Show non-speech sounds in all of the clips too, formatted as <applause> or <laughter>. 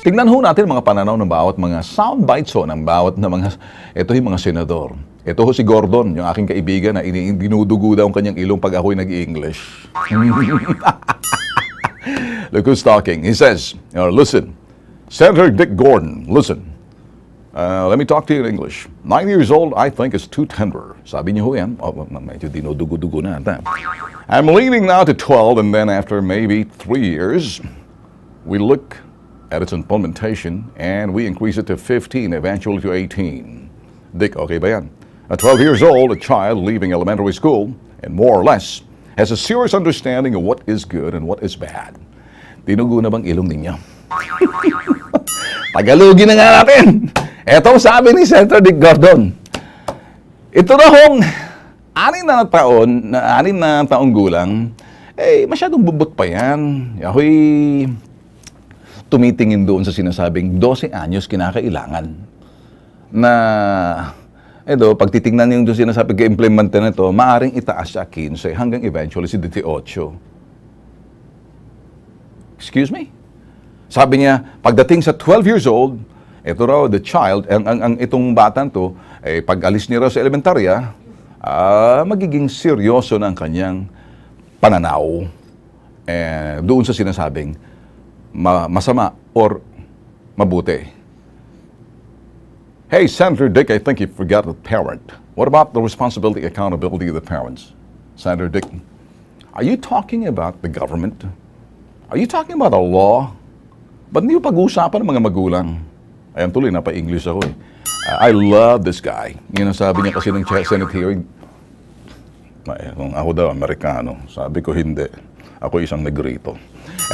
Tingnan ho natin mga pananaw ng bawat mga sound bites ho ng bawat na mga, ito yung mga senador. Ito ho si Gordon, yung aking kaibigan na dinudugo daw ang kanyang ilong pag ako'y nag-English. <laughs> Look who's talking. He says, uh, listen, Senator Dick Gordon, listen. Uh, let me talk to you in English. Nine years old, I think is too tender. Sabi niyo ho yan. Oh, medyo dinudugo-dugo na. ata. I'm leaning now to 12, and then after maybe three years, we look at its implementation and we increase it to 15, eventually to 18. Dick, okay ba yan? At 12 years old, a child leaving elementary school, and more or less, has a serious understanding of what is good and what is bad. Dinugo na bang ilong ninyo? <laughs> Tagalogin na nga natin. Ito ang sabi ni Senator Dick Gordon. Ito na hong anin na taon, na anin na taong gulang, eh, masyadong bubot pa yan. Ako'y tumitingin doon sa sinasabing 12 anyos kinakailangan na edo, pag titingnan yung doon sinasabi ka-implement na ito, maaring itaas sa 15 hanggang eventually si 18. Excuse me? Sabi niya, pagdating sa 12 years old, ito raw, the child, ang, ang, ang itong batang to, eh, pag alis niya raw sa elementarya, ah, magiging seryoso ang kanyang pananaw eh, doon sa sinasabing ma- masama or mabuti. Hey, Senator Dick, I think you forgot the parent. What about the responsibility, accountability of the parents? Senator Dick, are you talking about the government? Are you talking about the law? Ba't mo pag-uusapan ng mga magulang? Ayan tuloy, napa-English ako eh. Uh, I love this guy. Yun ang sabi niya kasi ng Senate hearing. Ay, kung ako daw, Amerikano. Sabi ko, hindi. Ako isang negrito.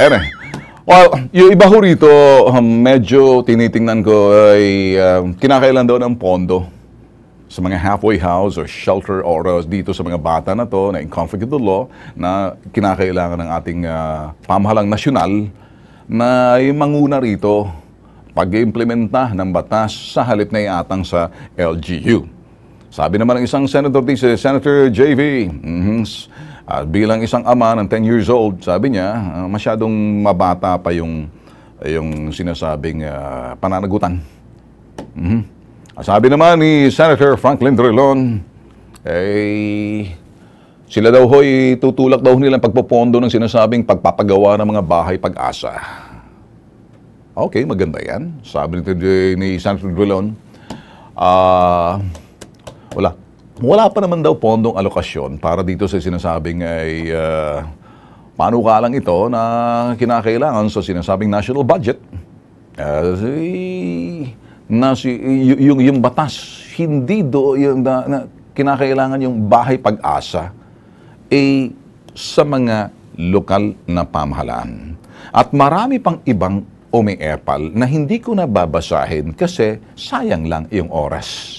Anyway, well, yung iba ho rito, um, medyo tinitingnan ko ay um, kinakailan daw ng pondo sa mga halfway house or shelter or uh, dito sa mga bata na to na in conflict with the law na kinakailangan ng ating uh, pamahalang nasyonal na ay manguna rito pag-implementa ng batas sa halip na iatang sa LGU. Sabi naman ng isang senator si Senator JV, mhm, ah, bilang isang ama ng 10 years old, sabi niya, ah, masyadong mabata pa yung yung sinasabing ah, pananagutan. Mhm. Ah, Sabi naman ni Senator Franklin Drilon, eh, sila daw ho'y tutulak daw nilang pagpopondo ng sinasabing pagpapagawa ng mga bahay pag-asa. Okay, maganda yan. Sabi nito ni Senator Drilon, ah, wala. Wala pa naman daw pondong alokasyon para dito sa sinasabing ay uh, panukalang ito na kinakailangan sa sinasabing national budget. Uh, si- na si, yung, yung batas, hindi do yung na, na, kinakailangan yung bahay pag-asa eh, sa mga lokal na pamahalaan. At marami pang ibang umiepal na hindi ko na babasahin kasi sayang lang yung oras.